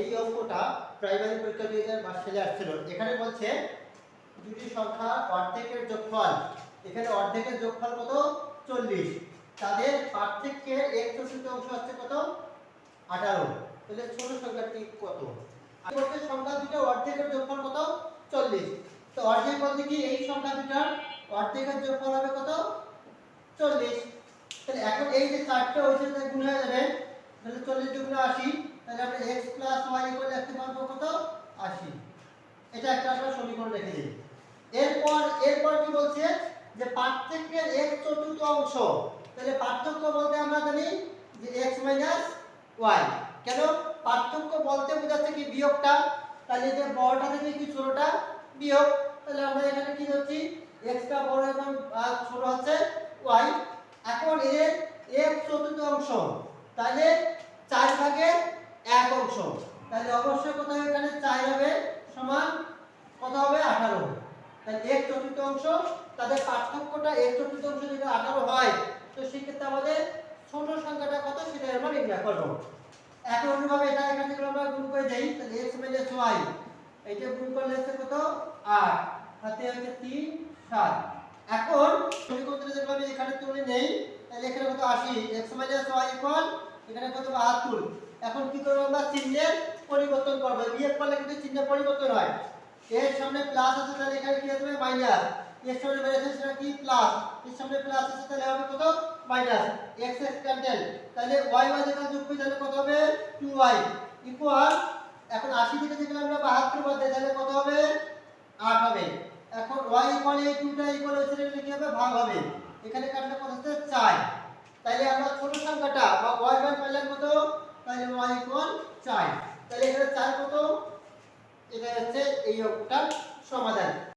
এই অঙ্কটা প্রাইমারি পরীক্ষা দুই হাজার বাইশ সালে আসছিল। এখানে বলছে দুটি সংখ্যা অর্ধেকের যোগফল। এখানে অর্ধেকের যোগফল কত? চল্লিশ। তাদের পার্থক্যের এক চতুর্থাংশ হচ্ছে কত? আঠারো। তাহলে ছোট সংখ্যাটি কত? সংখ্যা দুটো অর্ধেকের যোগফল কত? চল্লিশ। তো অর্ধেক বলতে কি এই সংখ্যা দুটার অর্ধেকের যোগফল হবে কত? চল্লিশ। তাহলে এখন এই যে চারটে ওই গুণ হয়ে যাবে। তাহলে চল্লিশ দুগুণ আশি। তাহলে আমরা এক্স প্লাস ওয়াই ইকুয়াল লিখতে পারব কত? আশি। এটা একটা আমরা সমীকরণ রেখে দিই। এরপর এরপর কি বলছে? যে পার্থক্যের এক চতুর্থ অংশ। তাহলে পার্থক্য বলতে আমরা জানি যে এক্স মাইনাস ওয়াই কেন? পার্থক্য বলতে বোঝাচ্ছে কি বিয়োগটা? তাহলে যে বড়টা থেকে কি ছোটটা? বিয়োগ। তাহলে আমরা এখানে কি ধরছি? এক্সটা বড় এবং ছোট হচ্ছে ওয়াই এখন এর এক চতুর্থ অংশ। তাহলে চার ভাগের এক অংশ। তাহলে অবশ্যই হবে এখানে চার হবে? সমান কত হবে? আঠারো। তাহলে এক চতুর্থ অংশ, তাদের পার্থক্যটা এক চতুর্থ অংশ যদি আঠারো হয়। তো সেক্ষেত্রে আমাদের ছোট সংখ্যাটা কত? সেটা আমরা নির্ণয় করব। এখন অনুভাবে এটা এখান থেকে আমরা গুণ করে দেই। তাহলে x মাইনাস y এইটা গুণ করলে হচ্ছে কত? আট। হাতে হচ্ছে 3 7 এখন সমীকরণটা আমি এখানে তুলে নেই, তাহলে এখানে কত? 80 x মাইনাস y ইকুয়াল এখানে কত 72 এখন কি করব আমরা? চিহ্নের পরিবর্তন করব। বিয়োগ করলে কিন্তু চিহ্নের পরিবর্তন হয়। এর সামনে প্লাস আছে, তাহলে এখানে কি আসবে মাইনাস এর সামনে মাইনাস আছে সেটা কি? প্লাস এর সামনে প্লাস আছে, তাহলে হবে কত? মাইনাস x x ক্যান্সেল তাহলে y y যেখানে যোগ করি তাহলে কত হবে? 2y ইকুয়াল এখন 80 থেকে যেগুলো আমরা 72 বাদ দেই, তাহলে কত হবে? 8 হবে। এখন y ইকুয়াল এই 2টা ইকুয়াল হচ্ছে এটা কি হবে? ভাগ হবে। এখানে কাটলে কত হচ্ছে? 4 তাহলে আমরা ছোট সংখ্যাটা বা y মান পেলাম কত তাহলে y ইকুয়াল 4 তাহলে এখানে চার কত এটা হচ্ছে এই অঙ্কটার সমাধান।